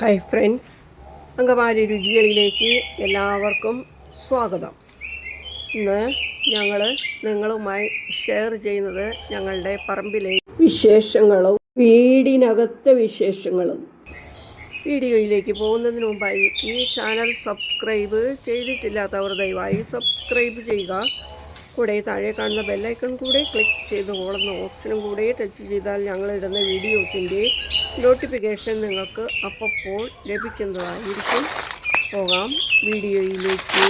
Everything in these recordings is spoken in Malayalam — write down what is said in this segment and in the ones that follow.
ഹായ് ഫ്രണ്ട്സ് അങ്കമാലി രുചികളിലേക്ക് എല്ലാവർക്കും സ്വാഗതം. ഇന്ന് ഞങ്ങൾ നിങ്ങളുമായി ഷെയർ ചെയ്യുന്നത് ഞങ്ങളുടെ പറമ്പിലെ വിശേഷങ്ങളും വീടിനകത്തെ വിശേഷങ്ങളും. വീഡിയോയിലേക്ക് പോകുന്നതിന് മുമ്പായി ഈ ചാനൽ സബ്സ്ക്രൈബ് ചെയ്തിട്ടില്ലാത്തവർ ദയവായി സബ്സ്ക്രൈബ് ചെയ്യുക. കൂടെ താഴെ കാണുന്ന ബെല്ലൈക്കൺ കൂടെ ക്ലിക്ക് ചെയ്ത് ഓളുന്ന ഓപ്ഷനും കൂടെ ടച്ച് ചെയ്താൽ ഞങ്ങളിടുന്ന വീഡിയോസിന്റെ നോട്ടിഫിക്കേഷൻ നിങ്ങൾക്ക് അപ്പോൾ ലഭിക്കുന്നതായിരിക്കും. പോകാം വീഡിയോയിലേക്ക്.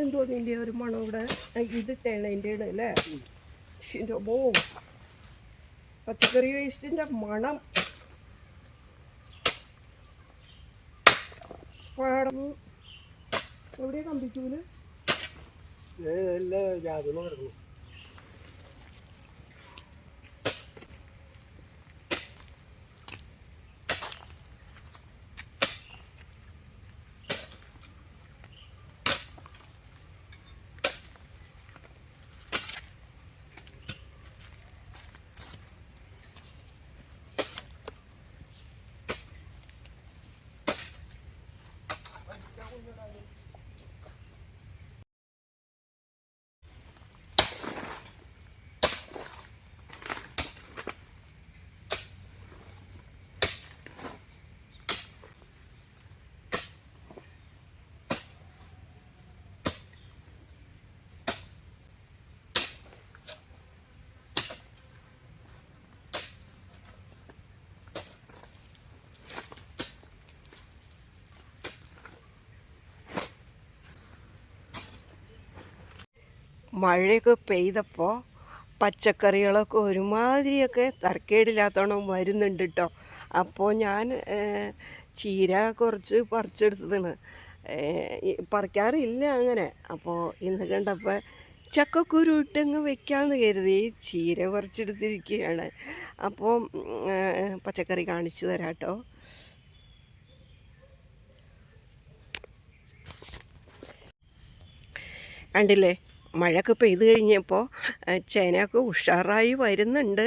എന്തോ നിന്റെ ഒരു മണം ഇവിടെ? ഇതിട്ടാണ് എന്റെ ഇടയിലെ ഇതിന്റെ പച്ചക്കറി വേസ്റ്റിന്റെ മണം. പാടം എവിടെയാ കമ്പിച്ചൂൽ എല്ലാ ജാതി കിടക്കുന്നു. മഴയൊക്കെ പെയ്തപ്പോൾ പച്ചക്കറികളൊക്കെ ഒരുമാതിരിയൊക്കെ തരക്കേടില്ലാത്തോണം വരുന്നുണ്ട് കേട്ടോ അപ്പോൾ ഞാൻ ചീര കുറച്ച് പറിച്ചെടുത്തതാണ്. പറിക്കാറില്ല അങ്ങനെ. അപ്പോൾ ഇന്ന് കണ്ടപ്പോൾ ചക്കക്കുരു ഇട്ടങ്ങ് വെക്കാമെന്ന് കരുതി ചീര പറിച്ചെടുത്തിരിക്കുകയാണ് അപ്പോൾ പച്ചക്കറി കാണിച്ചു തരാം കേട്ടോ കണ്ടില്ലേ? മഴയൊക്കെ പെയ്ത് കഴിഞ്ഞപ്പോൾ ചേനയൊക്കെ ഉഷാറായി വരുന്നുണ്ട്.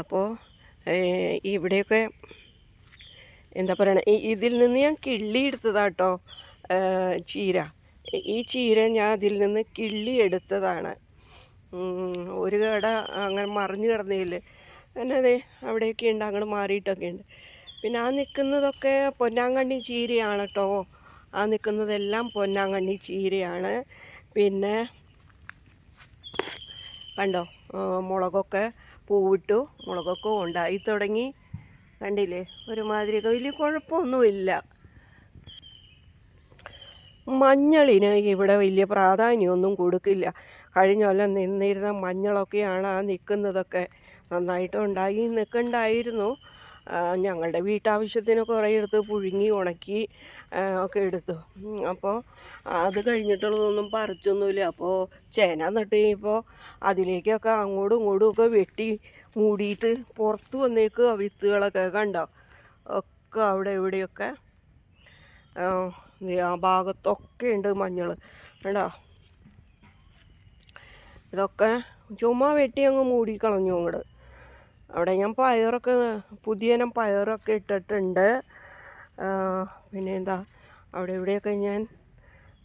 അപ്പോൾ ഇവിടെയൊക്കെ എന്താ പറയണ ഇതിൽ നിന്ന് ഞാൻ കിള്ളി എടുത്തതാട്ടോ ചീര. ഈ ചീര ഞാൻ അതിൽ നിന്ന് കിള്ളി എടുത്തതാണ് ഒരു കട അങ്ങനെ മറിഞ്ഞു കിടന്നതിൽ പിന്നെ അതെ അവിടെയൊക്കെ ഉണ്ട് അങ്ങോട്ട് മാറിയിട്ടൊക്കെ ഉണ്ട്. പിന്നെ ആ നിൽക്കുന്നതൊക്കെ പൊന്നാങ്കണ്ണി ചീരയാണ് കേട്ടോ ആ നിൽക്കുന്നതെല്ലാം പൊന്നാങ്കണ്ണി ചീരയാണ്. പിന്നെ കണ്ടോ? മുളകൊക്കെ പൂവിട്ടു. മുളകൊക്കെ ഉണ്ടായി തുടങ്ങി. കണ്ടില്ലേ? ഒരുമാതിരിയൊക്കെ. വലിയ കുഴപ്പമൊന്നുമില്ല. മഞ്ഞളിന് ഇവിടെ വലിയ പ്രാധാന്യമൊന്നും കൊടുക്കില്ല. കഴിഞ്ഞ കൊല്ലം നിന്നിരുന്ന മഞ്ഞളൊക്കെയാണ് ആ നിൽക്കുന്നതൊക്കെ നന്നായിട്ട് ഉണ്ടായി നിൽക്കണ്ടായിരുന്നു. ഞങ്ങളുടെ വീട്ടാവശ്യത്തിന് കുറേ എടുത്ത് പുഴുങ്ങി ഉണക്കി ഒക്കെ എടുത്തു. അപ്പോൾ അത് കഴിഞ്ഞിട്ടുള്ളതൊന്നും പറിച്ചൊന്നുമില്ല. അപ്പോൾ ചേന നട്ട് കഴിഞ്ഞപ്പോൾ അതിലേക്കൊക്കെ അങ്ങോട്ടും ഇങ്ങോട്ടും ഒക്കെ വെട്ടി മൂടിയിട്ട് പുറത്ത് വന്നേക്കുക വിത്തുകളൊക്കെ കണ്ടോ? ഒക്കെ അവിടെ ഇവിടെയൊക്കെ ആ, ഭാഗത്തൊക്കെ ഉണ്ട് മഞ്ഞൾ കണ്ടോ? ഇതൊക്കെ ചുമ്മാ വെട്ടി അങ്ങ് മൂടിക്കളഞ്ഞു അങ്ങോട്ട് അവിടെ ഞാൻ പയറൊക്കെ പുതിയനം പയറൊക്കെ ഇട്ടിട്ടുണ്ട്. പിന്നെ എന്താ അവിടെ ഇവിടെയൊക്കെ ഞാൻ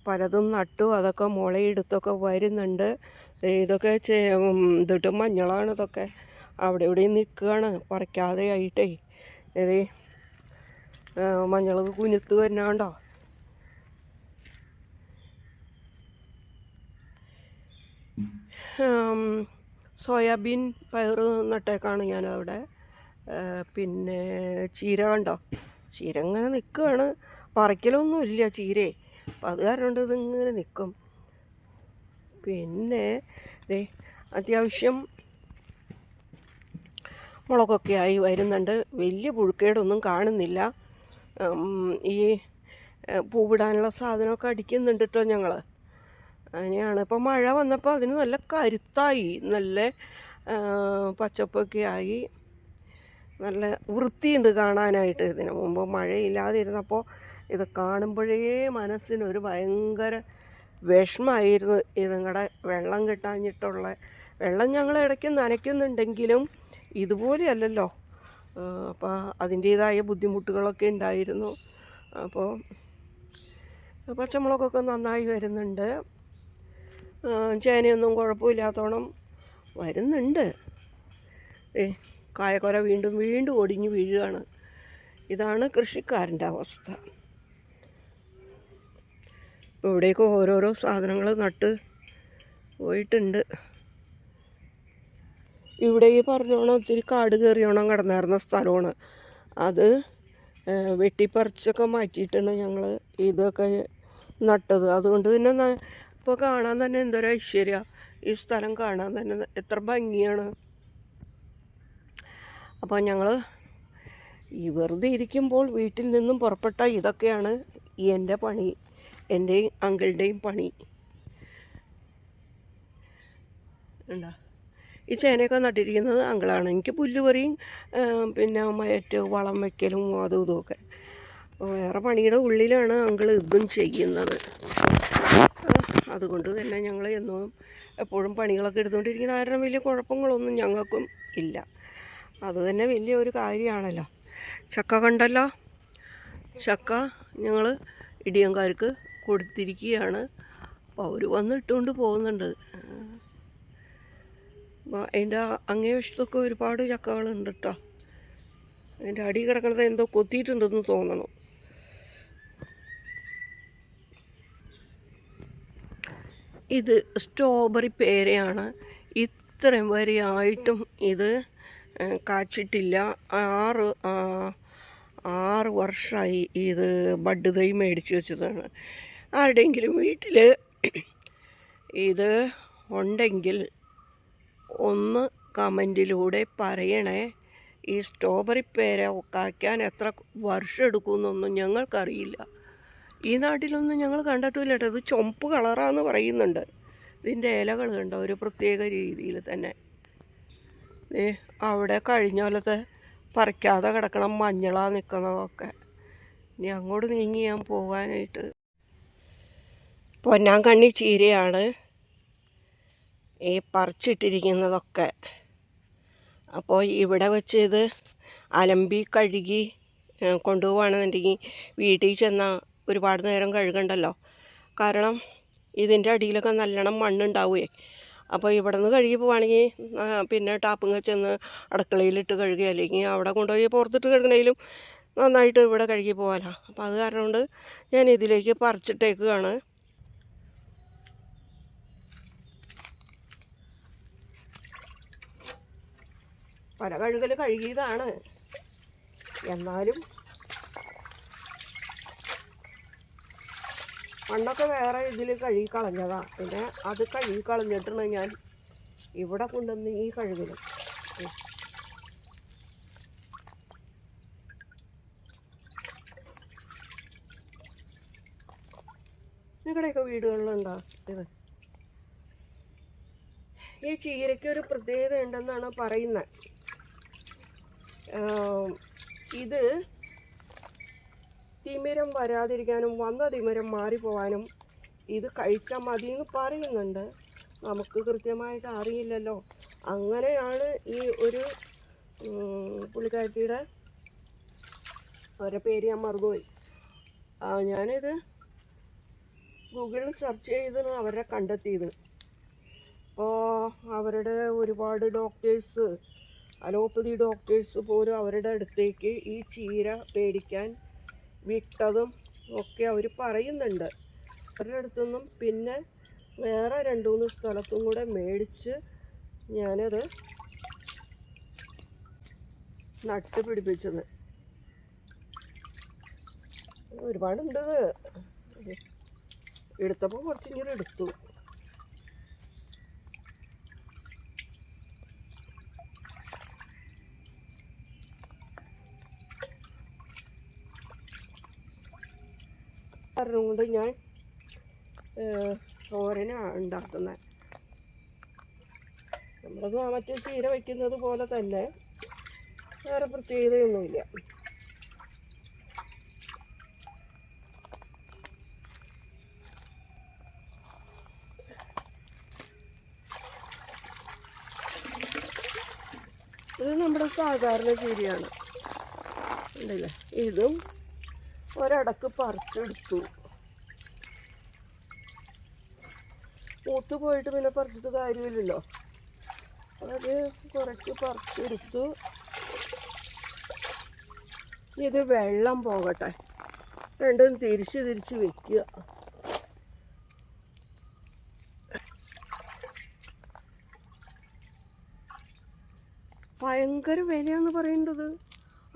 പലതും നട്ടു. അതൊക്കെ മുളയെടുത്തൊക്കെ വരുന്നുണ്ട്. ഇതൊക്കെ ഇതിട്ട് മഞ്ഞളാണ് ഇതൊക്കെ. അവിടെ ഇവിടെ നിൽക്കുകയാണ്. പറിക്കാതെ ആയിട്ടേ. ഇത് മഞ്ഞളൊക്കെ കുഞ്ഞുത്ത് വരുന്നുണ്ടോ സോയാബീൻ പയർ നട്ടേക്കാണ് ഞാനവിടെ. പിന്നെ ചീര കണ്ടോ? ചീര ഇങ്ങനെ നിൽക്കുകയാണ്. പറിക്കലൊന്നുമില്ല ചീരേ. അപ്പം അത് കാരണം കൊണ്ട് ഇതിങ്ങനെ നിൽക്കും. പിന്നെ അത്യാവശ്യം മുളകൊക്കെ ആയി വരുന്നുണ്ട്. വലിയ പുഴുക്കേടൊന്നും കാണുന്നില്ല. ഈ പൂവിടാനുള്ള സാധനമൊക്കെ അടിക്കുന്നുണ്ട് കേട്ടോ ഞങ്ങൾ അങ്ങനെയാണ്. ഇപ്പോൾ മഴ വന്നപ്പോൾ അതിന് നല്ല കരുത്തായി. നല്ല പച്ചപ്പൊക്കെ ആയി. നല്ല വൃത്തിയുണ്ട് കാണാനായിട്ട് ഇതിന് മുമ്പ്. മഴയില്ലാതിരുന്നപ്പോൾ ഇത് കാണുമ്പോഴേ മനസ്സിനൊരു ഭയങ്കര വിഷമായിരുന്നു. ഇതുങ്ങളുടെ വെള്ളം കിട്ടാഞ്ഞിട്ടുള്ള വെള്ളം ഞങ്ങൾ ഇടയ്ക്ക് നനയ്ക്കുന്നുണ്ടെങ്കിലും ഇതുപോലെയല്ലല്ലോ. അപ്പോൾ അതിന്റേതായ ബുദ്ധിമുട്ടുകളൊക്കെ ഉണ്ടായിരുന്നു. അപ്പോൾ പച്ചമുളകൊക്കെ നന്നായി വരുന്നുണ്ട്. ചേനയൊന്നും കുഴപ്പമില്ലാത്തോണം വരുന്നുണ്ട്. ഏ കായക്കൊര വീണ്ടും വീണ്ടും ഒടിഞ്ഞു വീഴുകയാണ്. ഇതാണ് കൃഷിക്കാരന്റെ അവസ്ഥ. ഇവിടേക്ക് ഓരോരോ സാധനങ്ങൾ നട്ട് പോയിട്ടുണ്ട്. ഇവിടെ ഈ പറഞ്ഞോണം ഒത്തിരി കാട് കയറിയോണം കിടന്നായിരുന്ന സ്ഥലമാണ്. അത് വെട്ടിപ്പറിച്ചൊക്കെ മാറ്റിയിട്ടാണ് ഞങ്ങൾ ഇതൊക്കെ നട്ടത്. അതുകൊണ്ട് തന്നെ ഇപ്പോൾ കാണാൻ തന്നെ എന്തൊരു ഐശ്വര്യ. ഈ സ്ഥലം കാണാൻ തന്നെ എത്ര ഭംഗിയാണ്. അപ്പോൾ ഞങ്ങൾ ഈ വെറുതെ ഇരിക്കുമ്പോൾ വീട്ടിൽ നിന്നും പുറപ്പെട്ട ഇതൊക്കെയാണ് എന്റെ പണി. എന്റെയും അങ്കിളുടെയും പണി. ഉണ്ടാ ഈ ചേനയൊക്കെ നട്ടിരിക്കുന്നത് അങ്കിളാണ്. എനിക്ക് പുല്ല് പറിയും പിന്നെ മയറ്റ് വളം വയ്ക്കലും അതും ഇതുമൊക്കെ വേറെ പണിയുടെ ഉള്ളിലാണ് അങ്കിൾ ഇതും ചെയ്യുന്നത്. അതുകൊണ്ട് തന്നെ ഞങ്ങൾ എന്നും എപ്പോഴും പണികളൊക്കെ എടുത്തുകൊണ്ടിരിക്കുന്ന കാരണം വലിയ കുഴപ്പങ്ങളൊന്നും ഞങ്ങൾക്കും ഇല്ല. അത് തന്നെ വലിയ ഒരു കാര്യമാണല്ലോ. ചക്ക കണ്ടല്ലോ? ചക്ക ഞങ്ങൾ ഇടിയങ്കാർക്ക് കൊടുത്തിരിക്കുകയാണ് അപ്പോൾ അവർ വന്ന് ഇട്ടുകൊണ്ട് പോകുന്നുണ്ട് അതിന്റെ അങ്ങേ വശത്തൊക്കെ ഒരുപാട് ചക്കകളുണ്ട് കേട്ടോ അതിന്റെ അടി കിടക്കുന്നത് എന്തോ കൊത്തിയിട്ടുണ്ടെന്ന് തോന്നണം. ഇത് സ്ട്രോബെറി പേരയാണ്. ഇത്രയും വരെയായിട്ടും ഇത് കാച്ചിട്ടില്ല. ആറ് ആറ് വർഷമായി ഇത് ബഡ് തൈ മേടിച്ച് വെച്ചതാണ്. ആരുടെയെങ്കിലും വീട്ടിൽ ഇത് ഉണ്ടെങ്കിൽ ഒന്ന് കമന്റിലൂടെ പറയണേ. ഈ സ്ട്രോബെറി പേര കായ്ക്കാൻ എത്ര വർഷം എടുക്കുമെന്നൊന്നും ഞങ്ങൾക്കറിയില്ല. ഈ നാട്ടിലൊന്നും ഞങ്ങൾ കണ്ടിട്ടില്ല ഇത് ചുമപ്പ് കളറാന്ന് പറയുന്നുണ്ട്. ഇതിന്റെ ഇലകൾ കണ്ടോ? ഒരു പ്രത്യേക രീതിയിൽ തന്നെ. അവിടെ കഴിഞ്ഞ പോലത്തെ പറിക്കാതെ കിടക്കണം മഞ്ഞളാ നിൽക്കുന്നതൊക്കെ. ഇനി അങ്ങോട്ട് നീങ്ങി ഞാൻ പോകാനായിട്ട് പൊന്നാങ്കണ്ണി ചീരയാണ് ഈ പറിച്ചിട്ടിരിക്കുന്നതൊക്കെ. അപ്പോൾ ഇവിടെ വെച്ച് ഇത് അലമ്പി കഴുകി കൊണ്ടുപോവുകയാണെന്നുണ്ടെങ്കിൽ വീട്ടിൽ ചെന്നാൽ ഒരുപാട് നേരം കഴുകണ്ടല്ലോ. കാരണം ഇതിന്റെ അടിയിലൊക്കെ നല്ലോണം മണ്ണുണ്ടാവുകയെ അപ്പോൾ ഇവിടെ നിന്ന് കഴുകി പോവുകയാണെങ്കിൽ പിന്നെ ടാപ്പിങ്ങ ചെന്ന് അടുക്കളയിലിട്ട് കഴുകുക. അല്ലെങ്കിൽ അവിടെ കൊണ്ടുപോയി പുറത്തിട്ട് കഴുകണേലും നന്നായിട്ട് ഇവിടെ കഴുകി പോകാമല്ലോ അപ്പോൾ അത് കാരണം കൊണ്ട് ഞാൻ ഇതിലേക്ക് പറിച്ചിട്ടേക്കുകയാണ്. പല കഴുകൽ കഴുകിയതാണ്. എന്നാലും മണ്ണൊക്കെ വേറെ ഇതിൽ കഴുകി പിന്നെ അത് കഴുകി കളഞ്ഞിട്ടാണ് ഞാൻ ഇവിടെ കൊണ്ടുവന്ന് ഈ കഴുകൽ നിങ്ങളുടെയൊക്കെ വീടുകളിലുണ്ടോ ഇത്? ഈ ചീരയ്ക്ക് ഒരു പ്രത്യേകത ഉണ്ടെന്നാണ് പറയുന്നത്. ഇത് തിമിരം വരാതിരിക്കാനും വന്ന തിമിരം മാറിപ്പോവാനും ഇത് കഴിച്ചാൽ മതി എന്ന് പറയുന്നുണ്ട്. നമുക്ക് കൃത്യമായിട്ട് അറിയില്ലല്ലോ. അങ്ങനെയാണ് ഈ ഒരു ഉം, ഒരു പേര് ഞാൻ മറന്നുപോയി. ഞാനിത് ഗൂഗിളിൽ സെർച്ച് ചെയ്ത് അവരെ കണ്ടെത്തിയത്. അപ്പോൾ അവരുടെ ഒരുപാട് ഡോക്ടേഴ്സ് അലോപ്പതി ഡോക്ടേഴ്സ് പോലും അവരുടെ അടുത്തേക്ക് ഈ ചീര പേടിക്കാൻ വിട്ടതും ഒക്കെ അവർ പറയുന്നുണ്ട്. അവരുടെ അടുത്തുനിന്നും പിന്നെ വേറെ രണ്ട് മൂന്ന് സ്ഥലത്തും കൂടെ മേടിച്ച് ഞാനത് നട്ട് പിടിപ്പിച്ചത് ഒരുപാടുണ്ട് ഇത്. എടുത്തപ്പോൾ കുറച്ചിങ്ങനെ എടുത്തു കാരണം കൊണ്ട് ഞാൻ തോരനാണ് ഉണ്ടാക്കുന്നത് നമ്മളത് മറ്റേ ചീര വയ്ക്കുന്നത് പോലെ തന്നെ വേറെ പ്രത്യേകതയൊന്നുമില്ല. ഇത് നമ്മുടെ സാധാരണ ചീരയാണ്. ഇതും ഒരടക്ക് പറിച്ചെടുത്തു. മൂത്ത് പോയിട്ട് പിന്നെ പറിച്ചിട്ട് കാര്യമില്ലല്ലോ. അത് കുറച്ച് പറിച്ചെടുത്തു. ഇത് വെള്ളം പോകട്ടെ. രണ്ടും തിരിച്ച് തിരിച്ച് വെക്കുക. ഭയങ്കര വിലയാന്ന് പറയേണ്ടത്.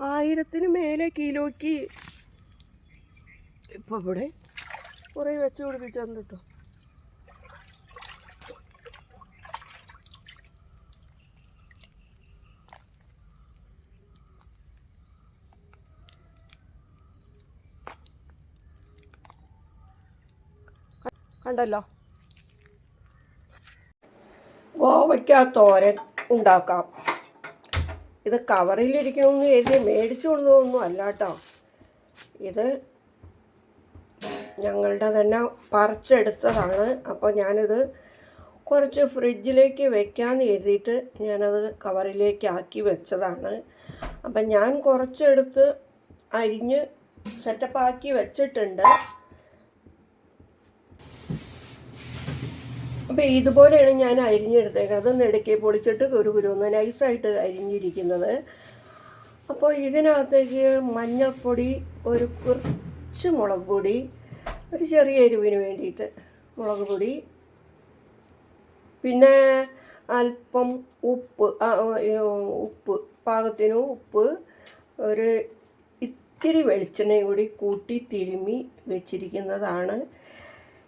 ആയിരത്തിന് മേലെ കിലോയ്ക്ക് ഇപ്പൊ ഇവിടെ കുറേ വെച്ച് പിടിപ്പിച്ചിട്ടുണ്ട് കേട്ടോ കണ്ടല്ലോ. ഗോവയ്ക്ക തോരൻ ഉണ്ടാക്കാം. ഇത് കവറിലിരിക്കണമെന്ന് എഴുതി മേടിച്ചു കൊണ്ടതൊന്നും അല്ല കേട്ടോ. ഇത് ഞങ്ങളുടെ തന്നെ പറിച്ചെടുത്തതാണ്. അപ്പോൾ ഞാനിത് കുറച്ച് ഫ്രിഡ്ജിലേക്ക് വെക്കാമെന്ന് കരുതിയിട്ട് ഞാനത് കവറിലേക്ക് ആക്കി വെച്ചതാണ്. അപ്പം ഞാൻ കുറച്ചെടുത്ത് അരിഞ്ഞ് സെറ്റപ്പാക്കി വെച്ചിട്ടുണ്ട്. അപ്പോൾ ഇതുപോലെയാണ് ഞാൻ അരിഞ്ഞെടുത്തേക്കുന്നത്. അത് എടുക്കി പൊളിച്ചിട്ട് കുരു കുരുന്ന് നൈസായിട്ട് അരിഞ്ഞിരിക്കുന്നത്. അപ്പോൾ ഇതിനകത്തേക്ക് മഞ്ഞൾപ്പൊടി ഒരു കുറച്ച് മുളക് പൊടി ഒരു ചെറിയ എരിവിന് വേണ്ടിയിട്ട് മുളക് പൊടി. പിന്നെ അല്പം ഉപ്പ് ഉപ്പ് പാകത്തിന് ഉപ്പ് ഒരു ഇത്തിരി വെളിച്ചെണ്ണയും കൂടി കൂട്ടി തിരുമ്മി വെച്ചിരിക്കുന്നതാണ്.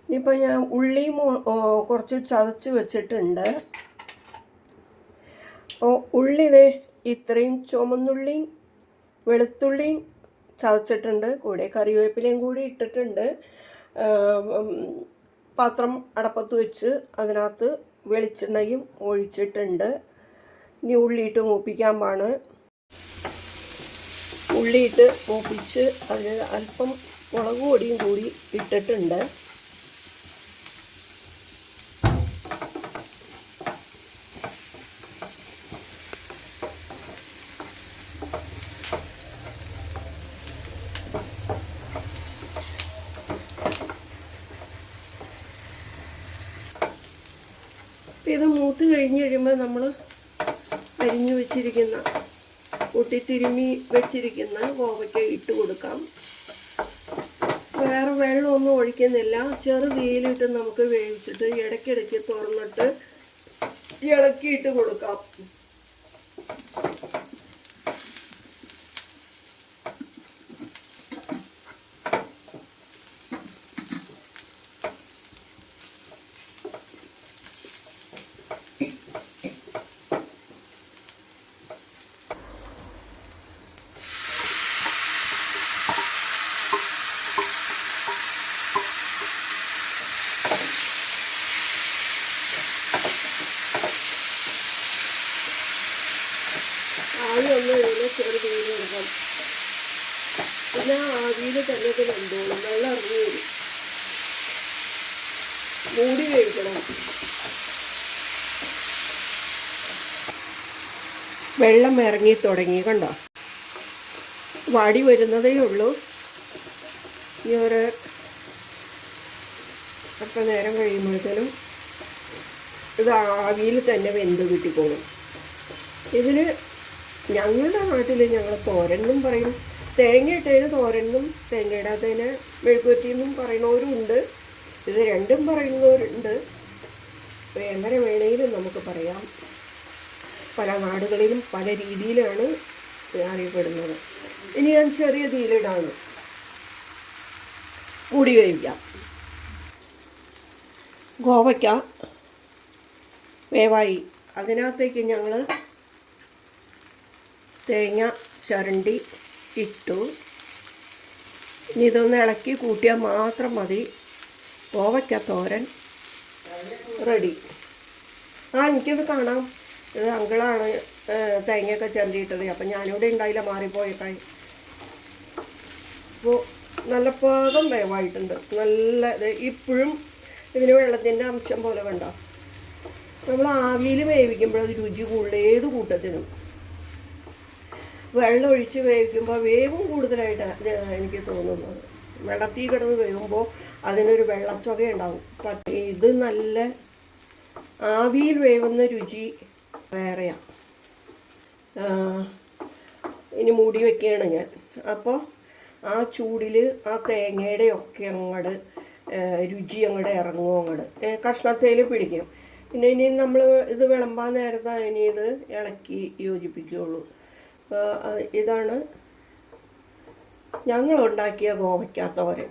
ഇനിയിപ്പോൾ ഞാൻ ഉള്ളിയും കുറച്ച് ചതച്ച് വെച്ചിട്ടുണ്ട്. ഉള്ളി ദേ ഇത്രയും ചുമന്നുള്ളിയും വെളുത്തുള്ളിയും ചതച്ചിട്ടുണ്ട്. കൂടെ കറിവേപ്പിലയും കൂടി ഇട്ടിട്ടുണ്ട്. പാത്രം അടപ്പത്ത് വെച്ച് അതിനകത്ത് വെളിച്ചെണ്ണയും ഒഴിച്ചിട്ടുണ്ട്. ഇനി ഉള്ളിയിട്ട് മൂപ്പിക്കാൻ പാണ്. ഉള്ളിയിട്ട് മൂപ്പിച്ച് അതിൽ അല്പം മുളക് പൊടിയും കൂടി ഇട്ടിട്ടുണ്ട് ഇപ്പം ഇത് മൂത്ത് കഴിഞ്ഞ് കഴിയുമ്പോൾ നമ്മൾ അരിഞ്ഞു വെച്ചിരിക്കുന്ന കൂട്ടി തിരുമ്മി വെച്ചിരിക്കുന്ന കോവയ്ക്ക ഇട്ട് കൊടുക്കാം. വേറെ വെള്ളമൊന്നും ഒഴിക്കുന്നില്ല. ചെറു തീയിലിട്ട് നമുക്ക് വേവിച്ചിട്ട് ഇടയ്ക്കിടയ്ക്ക് തുറന്നിട്ട് ഇളക്കിയിട്ട് കൊടുക്കാം ആവി ഒന്ന് കഴിയുമ്പോൾ ചെറു തീയിൽ കൊടുക്കാം പിന്നെ ആവിയിൽ തന്നെ ഇത് വെന്തോളും വെള്ളം ഇറങ്ങി വരും മൂടി കഴിക്കണം വെള്ളം ഇറങ്ങി തുടങ്ങി കണ്ടോ? വാടി വരുന്നതേ ഉള്ളൂ. ഈ ഒരു അപ്പം നേരം കഴിയുമ്പോഴത്തേനും ഇത് ആവിയിൽ തന്നെ വെന്ത് കിട്ടിക്കോളും. ഇതിന് ഞങ്ങളുടെ നാട്ടിൽ ഞങ്ങൾ തോരനും പറയും. തേങ്ങ ഇട്ടതിന് തോരനും തേങ്ങ ഇടാത്തതിന് മെഴുക്കുവറ്റിന്നും എന്നും ഉണ്ട് ഇത് രണ്ടും പറയുന്നവരുണ്ട്. എങ്ങനെ വേണമെങ്കിലും നമുക്ക് പറയാം. പല നാടുകളിലും പല രീതിയിലാണ് അറിയപ്പെടുന്നത്. ഇനി ഞാൻ ചെറിയ തീയിലിടാണ്. കൂടി വേവിക്കാം ഗോവയ്ക്ക വേവായി. അതിനകത്തേക്ക് ഞങ്ങൾ തേങ്ങ ചരണ്ടി ഇട്ടു. ഇനി ഇതൊന്ന് ഇളക്കി കൂട്ടിയാൽ മാത്രം മതി. ഗോവയ്ക്ക തോരൻ റെഡി. ആ എനിക്കത് കാണാം. ഇത് അങ്കിളാണ് തേങ്ങയൊക്കെ ചിരണ്ടിയിട്ടത്. അപ്പം ഞാനിവിടെ ഉണ്ടായില്ല മാറിപ്പോയേക്കായി. അപ്പോൾ നല്ല പാകം വേവായിട്ടുണ്ട്. നല്ല ഇപ്പോഴും ഇതിന് വെള്ളത്തിന്റെ അംശം പോലെ വേണ്ട നമ്മൾ ആവിയിൽ വേവിക്കുമ്പോൾ അത് രുചി കൂടുതൽ ഏത് കൂട്ടത്തിനും. വെള്ളം ഒഴിച്ച് വേവിക്കുമ്പോൾ വേവും കൂടുതലായിട്ടാണ് എനിക്ക് തോന്നുന്നത്. വെള്ളത്തിൽ കിടന്ന് വേവുമ്പോൾ അതിനൊരു വെള്ളച്ചൊക ഉണ്ടാവും ഇത് നല്ല ആവിയിൽ വേവുന്ന രുചി വേറെയാണ് ഇനി മൂടി വെക്കുകയാണ് ഞാൻ. അപ്പോൾ ആ ചൂടിൽ ആ തേങ്ങയുടെ ഒക്കെ അങ്ങോട്ട് രുചി അങ്ങോട്ട് ഇറങ്ങും അങ്ങോട്ട് കഷ്ണത്തേൽ പിടിക്കും. പിന്നെ ഇനി നമ്മൾ ഇത് വിളമ്പാൻ നേരത്തെ ഇനി ഇത് ഇളക്കി യോജിപ്പിക്കുകയുള്ളൂ. ഇതാണ് ഞങ്ങളുണ്ടാക്കിയ ഗോവയ്ക്കാത്തോരൻ